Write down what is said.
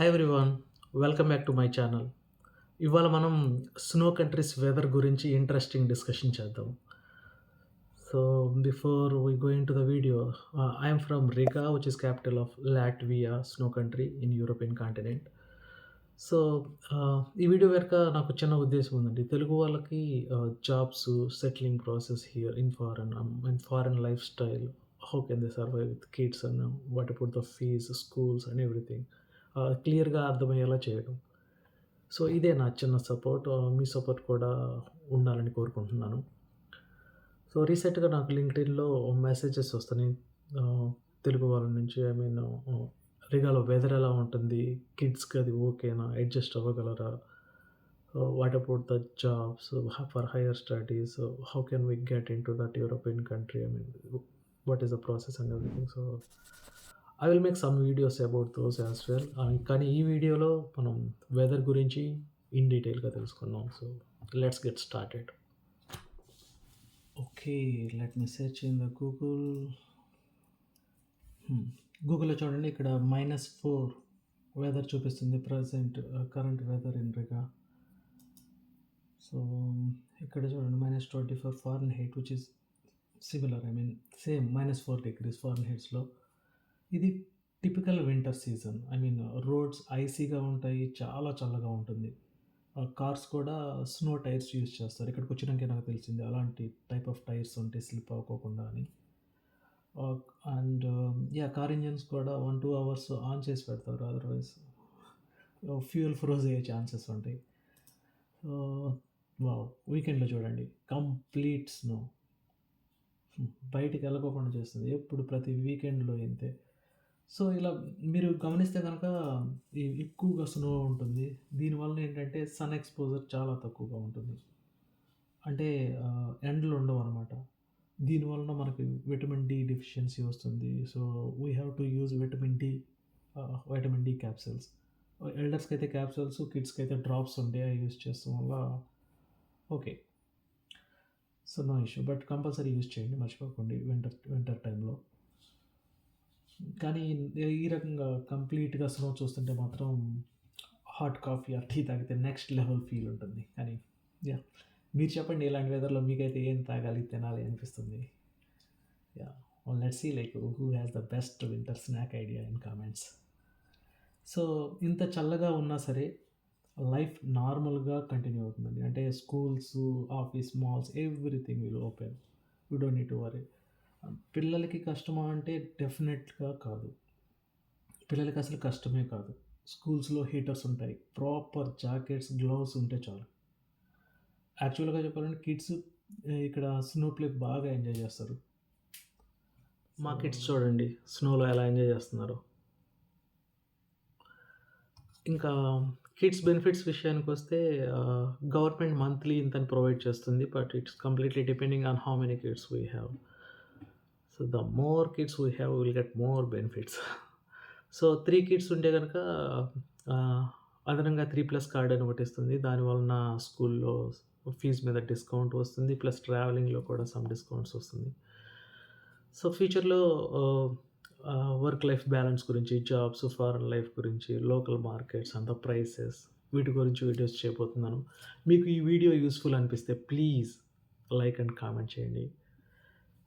Hi everyone welcome back to my channel ఇవాళ మనం snow countries weather గురించి interesting discussion చేద్దాం. So before we going to the video I'm from Riga which is capital of Latvia snow country in European continent so ఈ video వెనక నాకు చిన్న ఉద్దేశం ఉందండి. తెలుగు వాళ్ళకి jobs settling process here in foreign in foreign life style how can they survive with kids and what about the fees schools and everything క్లియర్గా అర్థమయ్యేలా చేయడం. సో ఇదే నా చిన్న సపోర్ట్. మీ సపోర్ట్ కూడా ఉండాలని కోరుకుంటున్నాను. సో రీసెంట్గా నాకు లింక్డ్ఇన్లో మెసేజెస్ వస్తున్నాయి. తెలుగు వాళ్ళ నుంచి ఐ మీన్ రిగాలో వెదర్ ఎలా ఉంటుంది? కిడ్స్కి అది ఓకేనా? Adjust అవ్వగలరా? What about the jobs? For higher studies? How can we get in to that European country? I mean what is the process and everything? So I will make some videos about those as well కానీ ఈ వీడియోలో మనం weather గురించి in డీటెయిల్గా తెలుసుకున్నాం. So let's get started okay let me search in the Google గూగుల్లో చూడండి ఇక్కడ మైనస్ ఫోర్ వెదర్ చూపిస్తుంది present current weather in Riga so ఇక్కడ చూడండి minus twenty four fahrenheit which is similar I mean same minus four degrees foreign హైట్స్లో ఇది typical winter season I mean roads ఐసీగా ఉంటాయి చాలా చల్లగా ఉంటుంది. కార్స్ కూడా స్నో టైర్స్ యూజ్ చేస్తారు. ఇక్కడికి వచ్చినాకే నాకు తెలిసింది అలాంటి టైప్ ఆఫ్ టైర్స్ ఉంటాయి స్లిప్ అవ్వకుండా అని. అండ్ యా కార్ ఇంజన్స్ కూడా వన్ టూ అవర్స్ ఆన్ చేసి పెడతారు అదర్వైజ్ ఫ్యూయల్ ఫ్రోజ్ అయ్యే ఛాన్సెస్ ఉంటాయి. వావ్ వా వీకెండ్లో చూడండి. కంప్లీట్ స్నో hmm, బయటికి వెళ్ళకోకుండా చేస్తుంది. ఎప్పుడు ప్రతి వీకెండ్లో ఇంతే. సో ఇలా మీరు గమనిస్తే కనుక ఎక్కువగా స్నో ఉంటుంది. దీనివల్ల ఏంటంటే సన్ ఎక్స్పోజర్ చాలా తక్కువగా ఉంటుంది. అంటే ఎండలు ఉండవు అనమాట దీనివలన మనకి విటమిన్ డి డెఫిషియన్సీ వస్తుంది. So we have to use vitamin D vitamin D capsules ఎల్డర్స్కి అయితే క్యాప్సిల్స్ కిడ్స్కి అయితే డ్రాప్స్ ఉండే యూజ్ చేస్తాం వల్ల okay so no issue but compulsory use చేయండి. మర్చిపోకండి. వింటర్ వింటర్ టైంలో కానీ ఈ రకంగా కంప్లీట్గా స్నో చూస్తుంటే మాత్రం హాట్ కాఫీ ఆ టీ తాగితే నెక్స్ట్ లెవెల్ ఫీల్ ఉంటుంది. కానీ యా. మీరు చెప్పండి ఇలాంటి వెదర్లో మీకైతే ఏం తాగాలి తినాలి అనిపిస్తుంది? Yeah. Let see like who has the best winter snack idea in comments so ఇంత చల్లగా ఉన్నా సరే లైఫ్ నార్మల్గా కంటిన్యూ అవుతుందండి. అంటే schools office malls everything will open. You don't need to worry పిల్లలకి కష్టమా అంటే డెఫినెట్గా కాదు. పిల్లలకి అసలు కష్టమే కాదు. స్కూల్స్లో హీటర్స్ ఉంటాయి. ప్రాపర్ జాకెట్స్ గ్లౌస్ ఉంటే చాలు. యాక్చువల్గా చెప్పాలంటే కిడ్స్ ఇక్కడ స్నో ప్లే బాగా ఎంజాయ్ చేస్తారు. మా కిడ్స్ చూడండి స్నోలో ఎలా ఎంజాయ్ చేస్తున్నారు. ఇంకా కిడ్స్ బెనిఫిట్స్ విషయానికి వస్తే గవర్నమెంట్ మంత్లీ ఇంతని ప్రొవైడ్ చేస్తుంది but it's completely depending on how many kids we have. So the more kids we have will get more benefits. So three kids ఉంటే కనుక అదనంగా త్రీ ప్లస్ కార్డ్ అని ఒకటి ఇస్తుంది. దానివలన స్కూల్లో ఫీజు మీద డిస్కౌంట్ వస్తుంది. ప్లస్ ట్రావెలింగ్లో కూడా సమ్ డిస్కౌంట్స్ వస్తుంది. సో ఫ్యూచర్లో వర్క్ లైఫ్ బ్యాలెన్స్ గురించి జాబ్స్ ఫారెన్ లైఫ్ గురించి లోకల్ మార్కెట్స్ అంత ప్రైసెస్ వీటి గురించి వీడియోస్ చేయబోతున్నాను. మీకు ఈ వీడియో యూస్ఫుల్ అనిపిస్తే ప్లీజ్ లైక్ అండ్ కామెంట్ చేయండి.